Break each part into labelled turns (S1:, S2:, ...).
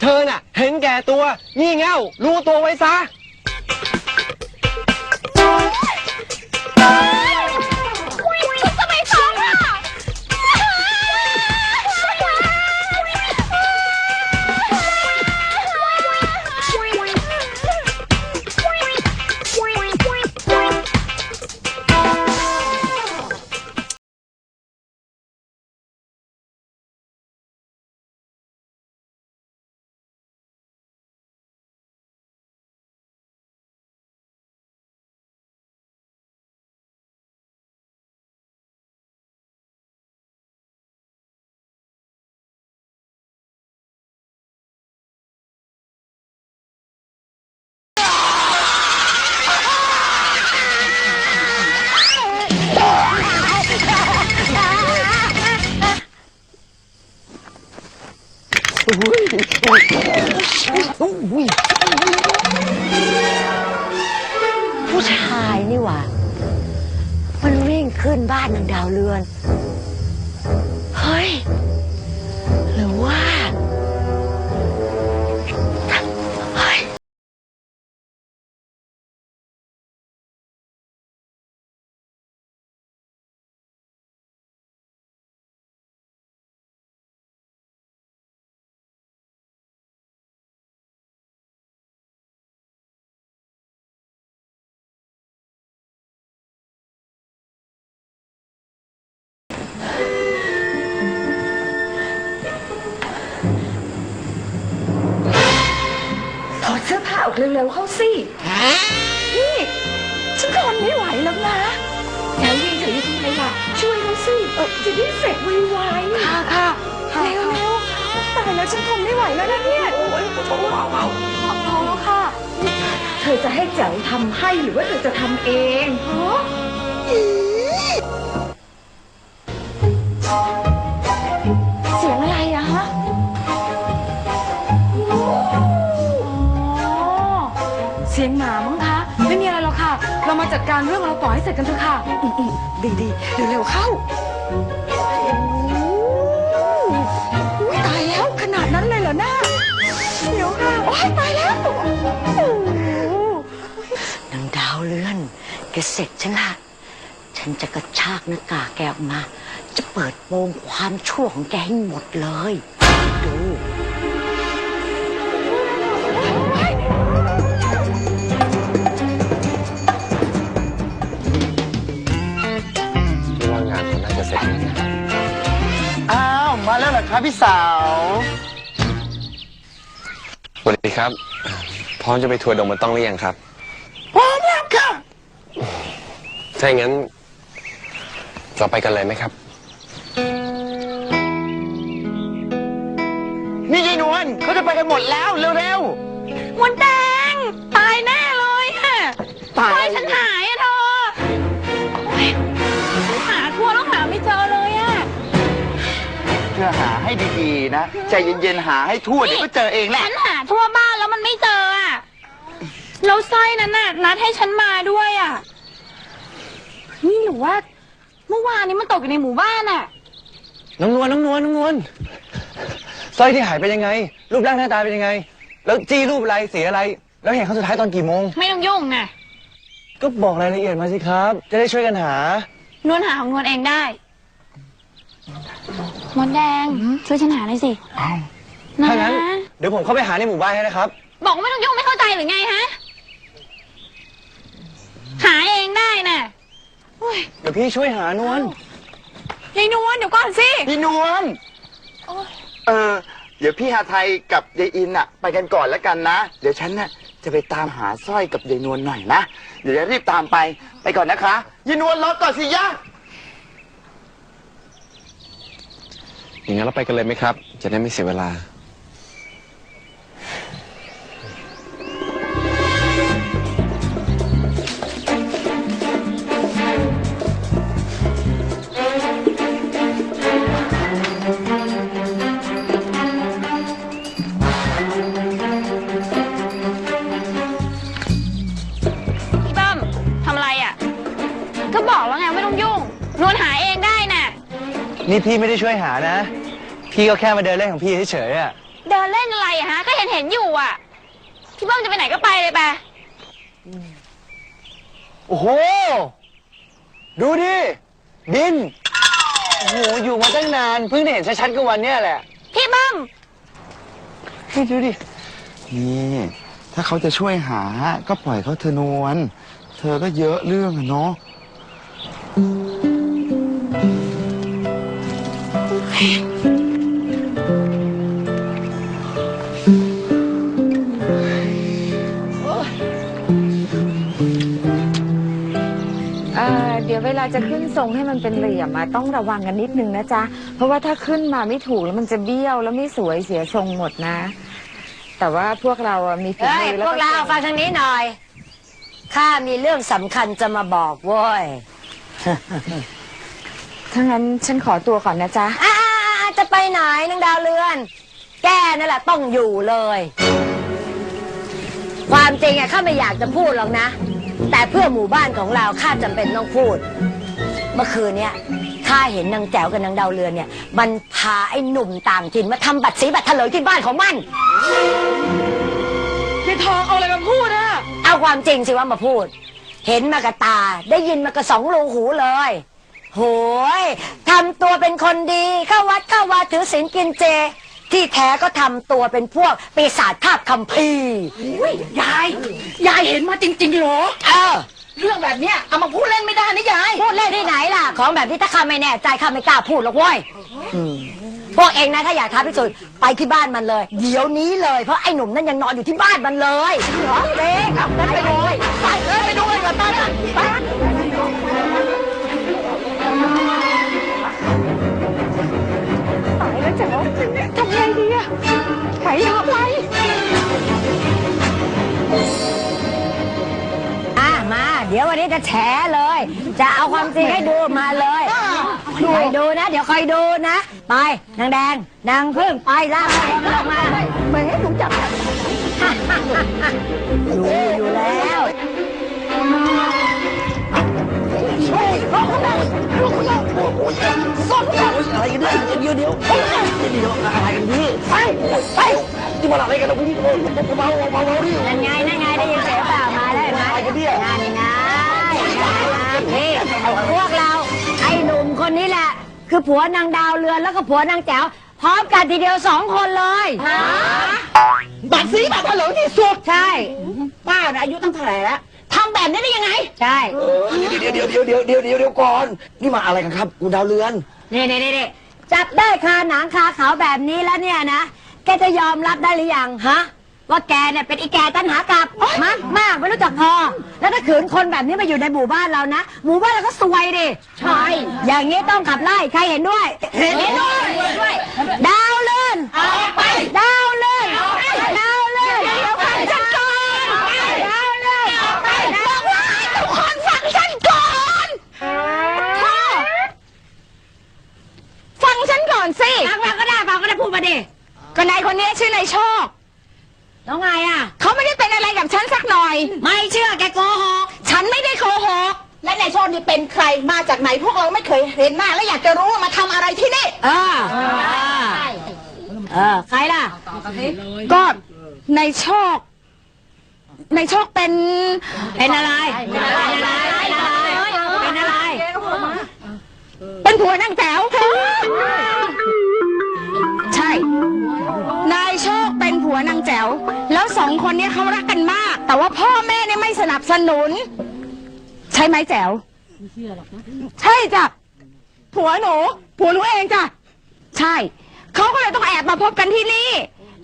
S1: เธอน่ะ เห็นแก่ตัว งี่เง่ารู้ตัวไว้ซะ
S2: ผู้ชายนี่หว่า มันวิ่งขึ้นบ้านนางดาวเรือน เฮ้ย หรือว่า เสื้
S3: อผ้าออกเร็วๆเข้าสินี่ฉันทนไม่ไหวแล้วนะแล้วยิงถือทำไมล่ะช่วยเขาสิเออจะได้เสร็จไวๆค่ะค่ะเร็วๆตายแล้วฉันทนไม่ไหวแล้วนะเนี่ยโอ้ยขอโทษเอาพอค่ะ เธอจะให้แจ๋วทำให้หรือว่าเธอจะทำเองฮะ จัดการเรื่องเราต่อให้เสร็จกันเถอะค่ะอืมๆดีๆเร็วๆเข้าอุ๊ยตายแล้วขนาดนั้นเลยเหรอหน้าเดี๋ยวค่ะโอ้ยตายแล้วโอ้โห
S2: นางดาวเรือนแกเสร็จฉันละฉันจะกระชากหน้ากากแกออกมา จะเปิดโปงความชั่วของแกให้หมดเลย
S4: ครับพี่สาว
S1: สวัสดีครับ พร้อมจะไปทัวร์ดงมันต้องหรือยังครับ
S4: พร้อมแล้วค่ะ
S1: ถ้าอย่างนั้น เราไปกันเลยไหมครับ
S4: นี่ยายนวลเขาจะไปกันหมดแล้ว เร็ว
S3: มดแดง
S4: ให้ดีๆนะ ใจเย็นๆหาให้ทั่วเดี๋ยวก็เจอเองแหละ
S3: ฉันหาทั่วบ้านแล้วมันไม่เจออะแล้วสร้อยนั้นน่ะนัดให้ฉันมาด้วยอะนี่หรือว่า เมื่อวานนี้มันตกอยู่ในหมู่บ้านอะ
S1: น้องนวลน้องนวลน้องนวลสร้อยที่หายไปยังไง รูปร่างหน้าตาเป็นยังไง แล้วจี้รูปอะไรสีอะไร แล้วเห็นครั้งสุดท้ายตอนกี่โมง
S3: ไม่ต้องยุ่งนะ
S1: ก็บอกรายละเอียดมาสิครับ จะได้ช่วยกันหา
S3: นวลหาของนวลเองได้ มดแดง ช่วยฉันหาหน่อยสิ
S4: อ้าว
S3: นะ
S1: ถ้างั้น เดี๋ยวผมเข้าไปหาในหมู่บ้านให้นะครับ
S3: บอกว่าไม่ต้องยุ่งไม่เข้าใจหรือไงฮะ หาเองได้น่ะโอ้ย
S1: เดี๋ยวพี่ช่วยหานวล
S3: ยายนวลเดี๋ยวก่อนสิ
S4: พี่นวลเออ เดี๋ยวพี่หาไทยกับยายอินอะไปกันก่อนแล้วกันนะ เดี๋ยวฉันน่ะจะไปตามหาสร้อยกับยายนวลหน่อยนะ เดี๋ยวจะรีบตามไป ไปก่อนนะคะยายนวลรอก่อนสิยะ
S1: อย่างนั้นเราไปกันเลยไหมครับ จะได้ไม่เสียเวลา
S3: พี่เบิ้มทำอะไรอะ ก็บอกแล้วไงไม่ต้องยุ่งนวลหาเองได้น่ะ
S1: นี่พี่ไม่ได้ช่วยหานะ พี่ก็แค่มาเดินเล่นของพี่เฉยๆอะ
S3: เดินเล่นอะไรอะฮะ ก็เห็นเห็นอยู่อะพี่เบิ้มจะไปไหนก็ไปเลยไป
S1: โอ้โห ดูดิ ดิน โอ้โห อยู่มาตั้งนาน เพิ่งได้เห็นชัดๆก็วันเนี้ยแหละ
S3: พี่เบิ้ม
S1: เฮ้ยดูดิ
S4: นี่ถ้าเขาจะช่วยหาก็ปล่อยเขาเธอะนวลเธอก็เยอะเรื่องอะเนาะ
S5: ยวเวลาจะขึ้นทรงให้มันเป็นเหลี่ยมอะต้องระวังกันนิดนึงนะจ๊ะ เพราะว่าถ้าขึ้นมาไม่ถูกแล้วมันจะเบี้ยวแล้วไม่สวยเสียทรงหมดนะ แต่ว่าพวกเราอะมีฝี
S2: เฮ้ย
S5: มือแล้ว
S2: พวกเราฟังทางนี้หน่อย ข้ามีเรื่องสำคัญจะมาบอกเว้ย
S5: ถ้างั้นฉันขอตัวก่อนนะจ๊ะ
S2: อ่าจะไปไหนนางดาวเรือน แกนั่นแหละต้องอยู่เลย ความจริงอะข้าไม่อยากจะพูดหรอกนะ แต่เพื่อหมู่บ้านของเราข้าจำเป็นต้องพูด เมื่อคืนเนี้ยข้าเห็นนางแจ๋วกับนางดาวเรือนเนี่ย มันพาไอ้หนุ่มต่างถิ่นมาทำบัตรสีบัตรเถลิงที่บ้านของมัน
S5: พี่ทองเอาอะไรมาพูดอะ
S2: เอาความจริงสิว่ามาพูด เห็นมากระตาได้ยินมากระสองรูหูเลย โหยทำตัวเป็นคนดีเข้าวัดเข้าวาถือศีลกินเจ ที่แท้ก็ทำตัวเป็นพวกปีศาจคาบคัมภีร์
S5: ยาย ยายเห็นมาจริงๆเหรอ
S2: เออ
S5: เรื่องแบบเนี้ยเอามาพูดเล่นไม่ได้นะยาย
S2: พูดเล่นที่ไหนล่ะ ของแบบนี้ถ้าข้าไม่แน่ใจข้าไม่กล้าพูดหรอกเว้ยอืมพวกเองนะถ้าอยากท้าพิสูจน์ไปที่บ้านมันเลย เดี๋ยวนี้เลยเพราะไอ้หนุ่มนั่นยังนอนอยู่ที่บ้านมันเลยเหรอเด็กไปเลยไปเลยไปดูเลยก่อนตอนนั้นไป
S5: แล้วจ๋าทำไงดีอะไปยังไง
S2: อะมา เดี๋ยววันนี้จะแฉเลย จะเอาความจริงให้ดูมาเลยคอยดูนะ เดี๋ยวคอยดูนะ ไป นางแดง นางพึ่งไปล่ากลงมาเหมือนให้ถูกจับดูอยู่แล้ว นั่นไงนั่นไงได้ยินเสียงเปล่ามาแล้วเห็นไหมนั่นไงนั่นไงนี่พวกเราไอ้หนุ่มคนนี้แหละ คือผัวนางดาวเรือนแล้วก็ผัวนางแจ๋วพร้อมกันทีเดียวสองคนเลย
S5: บัตรสีบัตรเถลิงที่สุด
S2: ใช่
S5: ป้าน่ะอายุตั้งเท่าไหร่แล้วทำแบบนี้ได้ยังไง
S2: ใช่
S1: เดี๋ยวเดี๋ยวเดี๋ยวเดี๋ยวเดี๋ยวเดี๋ยวก่อน นี่มาอะไรกันครับคุณดาวเรือน
S2: นี่นี่นี่นี่ จับได้คาหนังคาเขาแบบนี้แล้วเนี่ยนะ แกจะยอมรับได้หรือยังฮะ ว่าแกเนี่ยเป็นอีแกตันหากลับมากมากไม่รู้จักพอ แล้วถ้าขืนคนแบบนี้มาอยู่ในหมู่บ้านเรานะหมู่บ้านเราก็ซวยดิใช่อย่างนี้ต้องขับไล่ใครเห็นด้วย เห็นด้วย ดาวเลื่อนไป ดาวเลื่อนดาวเลื่อนเดี๋ยวฟังฉันก่อนดาวเลื่อนบอกว่าทุกคนฟังฉันก่อน
S5: ฟังฉันก่อนสิ
S2: ฟังมาก็ได้ฟังก็ได้พูดมาดิ
S5: ก็นายคนนี้ชื่อนายโชค
S2: แล้วไงอะ
S5: เขาไม่ได้เป็นอะไรกับฉันสักหน่อย
S2: ไม่เชื่อแกโกหก
S5: ฉันไม่ได้โกหกและนายโชคนี่เป็นใครมาจากไหนพวกเราไม่เคยเห็นหน้าและอยากจะรู้ว่ามาทำอะไรที่นี่
S2: เออเออใครล่ะ
S5: ก็นายโชคนายโชคเป็น
S2: เป็นอะไร เป็นอะไร เป็นอะไร เป็นอะไร
S5: เป็นผัวนางแจ๋ว ผัวนางแจ๋ว แล้วสองคนเนี้เขารักกันมาก แต่ว่าพ่อแม่เนี่ยไม่สนับสนุน ใช่ไหมแจ๋วไม่เชื่อหรอกนะใช่จ้ะผัวหนูผัวหนูเองจ้ะใช่เขาก็เลยต้องแอบมาพบกันที่นี่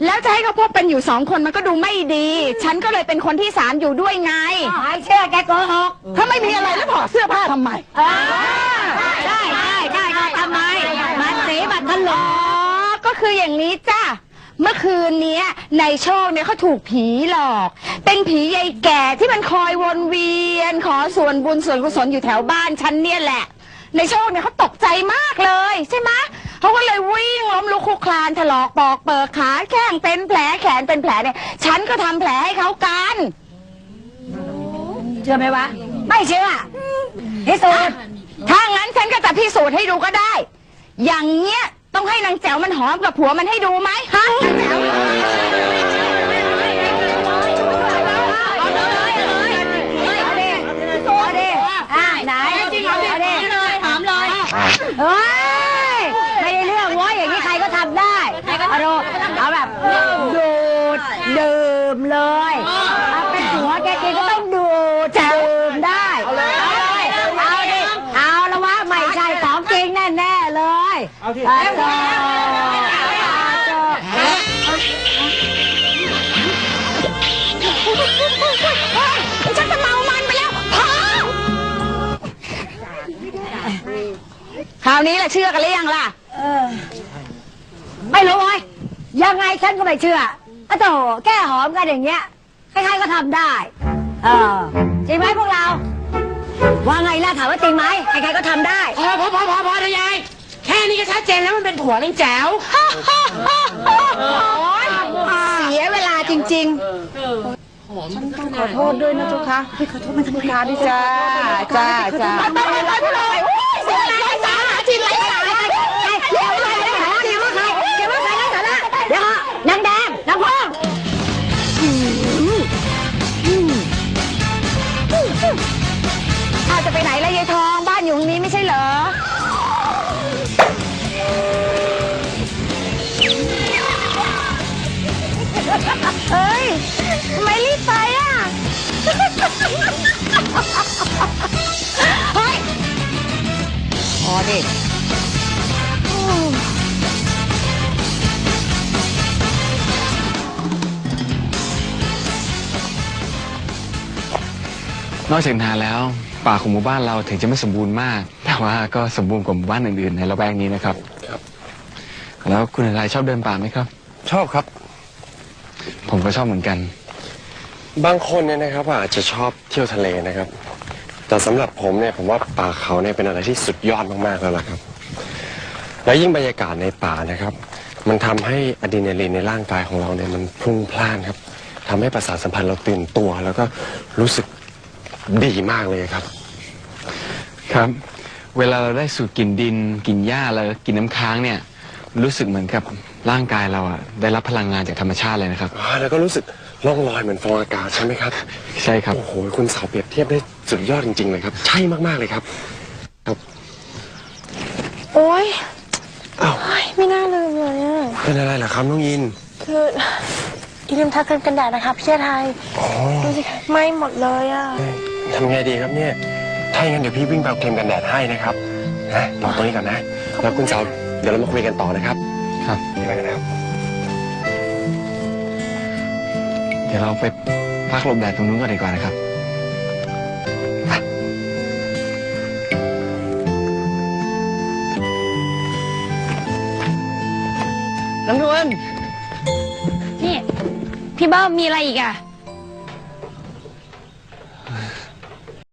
S5: แล้วจะให้เขาพบกันอยู่สองคนมันก็ดูไม่ดี ฉันก็เลยเป็นคนที่สามอยู่ด้วยไง
S2: ไม่เชื่อแกโกหก
S5: ถ้าไม่มีอะไรแล้วถอดเสื้อผ้าทำไม
S2: เออได้ได้ได้ได้ทำไมบัตรสีบัตรทะล
S5: อ๋อก็คืออย่างนี้จ้ะ เมื่อคืนเนี้ยในโชคเนี่ยเขาถูกผีหลอก เป็นผียายแก่ที่มันคอยวนเวียน ขอส่วนบุญส่วนกุศลอยู่แถวบ้านฉันเนี่ยแหละในโชคเนี่ยเขาตกใจมากเลยใช่ไหมเขาก็เลยวิ่งล้มลุกคลุกคลานถลอกปอกเปิดขาแข้งเป็นแผลแขนเป็นแผลเนี่ยฉันก็ทำแผลให้เขากัน
S2: เชื่อไหมวะไม่เชื่อพิสูจน์
S5: ถ้างั้นฉันก็จะพิสูจน์ให้ดูก็ได้ อย่างเงี้ย ต้องให้นางแจ๋วมันหอมกับผัวมันให้ดูไหมฮะนางแจ๋ว
S2: เอาเดิไหนเอาดิหอมเลย เอ้ เอาที่เอาจฉันจะเมามันไปแล้วพอ
S5: คราวนี้แหละเชื่อกันหรือยังล่ะ
S2: ไม่รู้เว้ยังไงฉันก็ไม่เชื่ออะโถแก้หอมกันอย่างเงี้ยใครๆก็ทำได้ เออจริงไหมพวกเรา ว่าไงล่ะถามว่าจริงไหมใครๆก็ทำได้
S6: พอพอพอพอพอเถอะยาย แค่นี้ก็ชัดเจนแล้วมันเป็นผัวเรื่องแจ๋ว
S5: เสียเวลาจริงๆขอโทษด้วยนะเจ้าค่ะพี่ขอโทษมาทำการดิจ้าจ้าจ้า
S2: ไปไปไปไปเลยโอ้ยเสียไรสาระจินไรสาระใครเดี๋ยวใครได้สาระเดี๋ย ดิ
S7: นอกจากนาแล้ว ป่าของหมู่บ้านเราถึงจะไม่สมบูรณ์มาก แต่ว่าก็สมบูรณ์กว่าหมู่บ้านอื่นๆในละแวกนี้นะครับแล้วคุณอะไรชอบเดินป่าไหมครับ
S8: ชอบครับ
S7: ผมก็ชอบเหมือนกัน
S8: บางคนเนี่ยนะครับอาจจะชอบเที่ยวทะเลนะครับ แต่สำหรับผมเนี่ยผมว่าป่าเขาเนี่ยเป็นอะไรที่สุดยอดมากๆแล้วล่ะครับ และยิ่งบรรยากาศในป่านะครับ มันทำให้อะดรีนาลีนในร่างกายของเราเนี่ยมันพลุ่งพล่านครับทำให้ประสาทสัมพันธ์เราตื่นตัว แล้วก็รู้สึกดีมากเลยครับ
S7: ครับ เวลาเราได้สูดกลิ่นดินกลิ่นหญ้าแล้วกลิ่นน้ำค้างเนี่ย รู้สึกเหมือนกับ ร่างกายเราอะได้รับพลังงานจากธรรมชาติเลยนะครับ
S8: อ่าแล้วก็รู้สึกล่องลอยเหมือนฟองอากาศใช่ไหมครับ
S7: ใช่ครับ
S8: โอ้โห คุณสาวเปรียบเทียบได้สุดยอดจริงๆเลยครับ ใช่มากๆเลยครับ
S9: โอ๊ย
S8: อ้าว
S9: โอ๊ยไม่น่าลืมเลยอะ
S8: เป็นอะไรเหรอครับน้องยิน
S9: คืออีลืมทาครีมกันแดดนะคะพี่ชายไทย
S8: อ๋อ
S9: ดูสิคะไหม่หมดเลยอะ
S8: ทำไงดีครับเนี่ย ถ้าอย่างนั้นเดี๋ยวพี่วิ่งไปเอาครีมกันแดดให้นะครับ นะรอตรงนี้ก่อนนะ แล้วคุณสาวเดี๋ยวเรามาคุยกันต่อนะครับ
S7: ครับ
S8: เดี๋ยวไปกันนะครับ
S7: เดี๋ยวเราไปพักหลบแดดตรงนู้นก่อนดีกว่านะครับน้ำนวล
S3: นี่ พี่เบิ้มมีอะไรอีกอะ